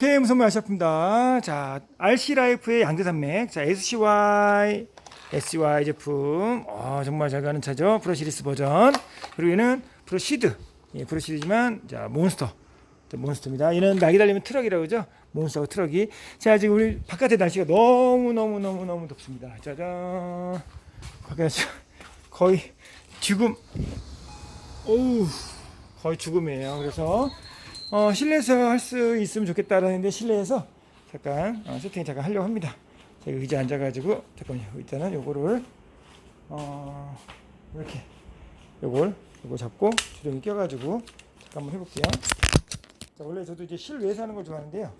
네, 무슨 말 샤프입니다. 자, RC 라이프의 양대산맥. 자, SCY, SCY 제품. 어, 정말 잘 가는 차죠. 프로 시리스 버전. 그리고 얘는 프로 시드. 예, 프로 시드지만, 자, 몬스터. 자, 몬스터입니다. 얘는 낙이 달리면 트럭이라고 그러죠. 몬스터 트럭이. 자, 지금 우리 바깥에 날씨가 너무너무너무너무 덥습니다. 짜잔. 지금 거의 죽음. 오우, 거의 죽음이에요. 그래서, 어, 실내에서 할 수 있으면 좋겠다라는데 실내에서 잠깐 어, 세팅 잠깐 하려고 합니다. 제가 의자 앉아가지고 잠깐만요. 일단은 요거를 어, 이렇게 요걸 요거 잡고 주렁이 껴가지고 잠깐 한번 해볼게요. 자, 원래 저도 이제 실외에서 하는 걸 좋아하는데요.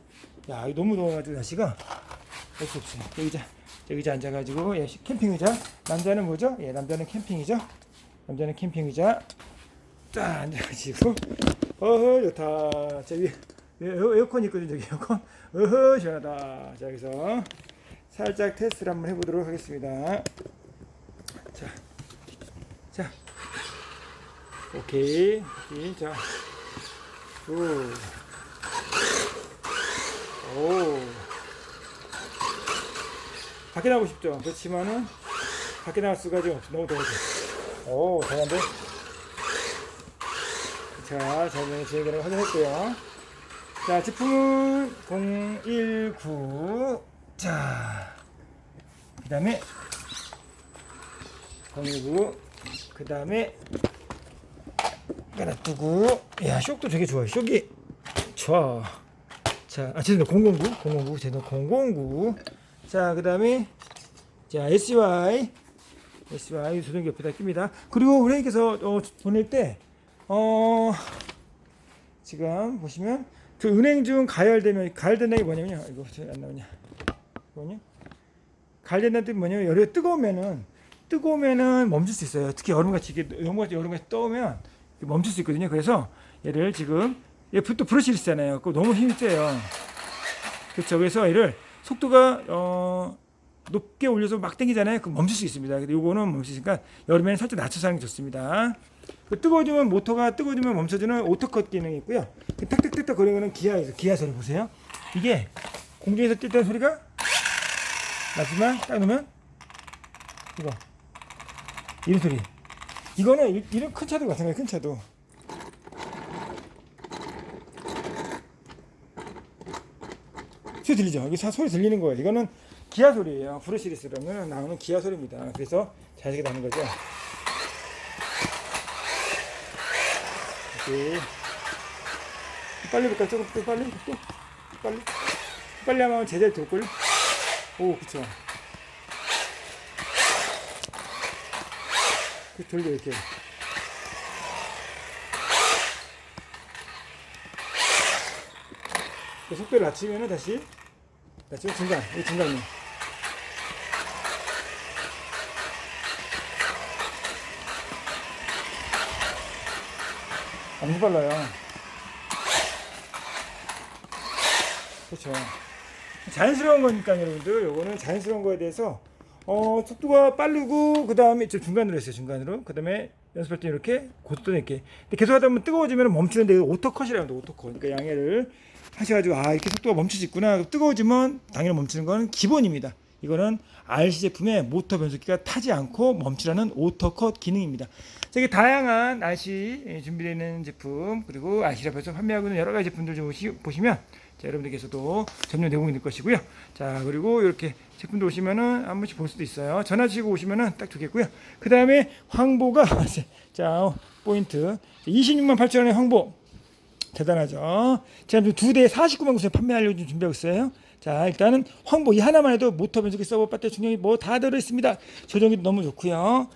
야, 너무 더워가지고 날씨가 어쩔 수 없어요. 저 의자 저 의자 앉아가지고 예, 캠핑 의자. 남자는 뭐죠? 예, 남자는 캠핑이죠. 남자는 캠핑 의자. 딱 앉아가지고 어허 좋다. 자 위에 에어, 에어컨 있거든요 저기 에어컨. 어허 시원하다. 자 여기서 살짝 테스트를 한번 해보도록 하겠습니다. 자, 자. 오케이 오케이. 자 오. 오. 밖에 나가고 싶죠? 그렇지만은 밖에 나갈 수가 좀 너무 더워서. 오 잘한데 자, 저는 진행되는 거 확인했고요. 자, 제품은 019. 자, 그 다음에 019. 그 다음에 깔아두고. 야, 쇽도 되게 좋아요. 쇽이 좋아. 자, 아, 죄송합니다. 009. 009. 죄송합니다. 009. 자, 그 다음에 자, SY. SY 조정기 옆에다 낍니다. 그리고 은행께서 어, 보낼 때 어 지금 보시면 그 은행 중 가열되면 가열된다는 게 뭐냐면요. 이거 안 나오냐. 뭐냐 가열된다는 뜻이 뭐냐면 열이 뜨거우면은 뜨거우면은 멈출 수 있어요. 특히 여름같이 이게 여름같이 여름같이 떠오면 멈출 수 있거든요. 그래서 얘를 지금 얘또 브러시리스잖아요. 그 너무 힘이 세요. 그렇죠 그래서 얘를 속도가 어 높게 올려서 막 당기잖아요. 그 멈출 수 있습니다. 근데 요거는 멈추니까 여름에는 살짝 낮춰서 하는 게 좋습니다. 그 뜨거워지면 모터가 뜨거워지면 멈춰주는 오토컷 기능이 있고요. 그 탁탁탁탁 거리는 기아에서 기아 소리 보세요. 이게 공중에서 뛸 때 소리가 나지만 딱 놓으면 이거 이런 소리. 이거는 이- 이런 큰 차도 마찬가지 큰 차도 소리 들리죠? 사- 소리 들리는 거예요. 이거는 기아 소리예요. 브루시리스라면 나오는 기아 소리입니다. 그래서 자세가 나는 거죠. 이렇게 빨리 볼까? 조금 또 빨리 또 빨리 빨리 하면 제대로 될걸? 오 그쵸. 그 돌려 이렇게. 그 속도를 낮추면은 다시 낮추면 중간 이 중간이 엄청 빨라요. 그렇죠. 자연스러운 거니까 여러분들 요거는 자연스러운 거에 대해서 어 속도가 빠르고 그 다음에 저 중간으로 했어요 중간으로. 그 다음에 연습할 때 이렇게 고속도 이렇게. 근데 계속 하다 보면 뜨거워지면 멈추는데 오토컷이라고 합니다 오토컷. 그러니까 양해를 하셔가지고 아 이렇게 속도가 멈추지구나. 뜨거워지면 당연히 멈추는 건 기본입니다 이거는 RC 제품의 모터 변속기가 타지 않고 멈추라는 오토컷 기능입니다 되게 다양한 RC 준비되어 있는 제품 그리고 RC라에서 판매하고 있는 여러 가지 제품들 좀 보시, 보시면 자, 여러분들께서도 점점 내공이 될 것이고요. 자, 그리고 이렇게 제품도 오시면은 한 번씩 볼 수도 있어요. 전화 주시고 오시면은 딱 좋겠고요. 그 다음에 황보가, 자, 포인트. 26만 8천 원의 황보. 대단하죠. 제가 두 대에 49만 9천 판매하려고 준비하고 있어요. 자, 일단은 황보 이 하나만 해도 모터 변속기 서버 배터리 중력이 뭐 다 들어 있습니다. 조정기도 너무 좋고요.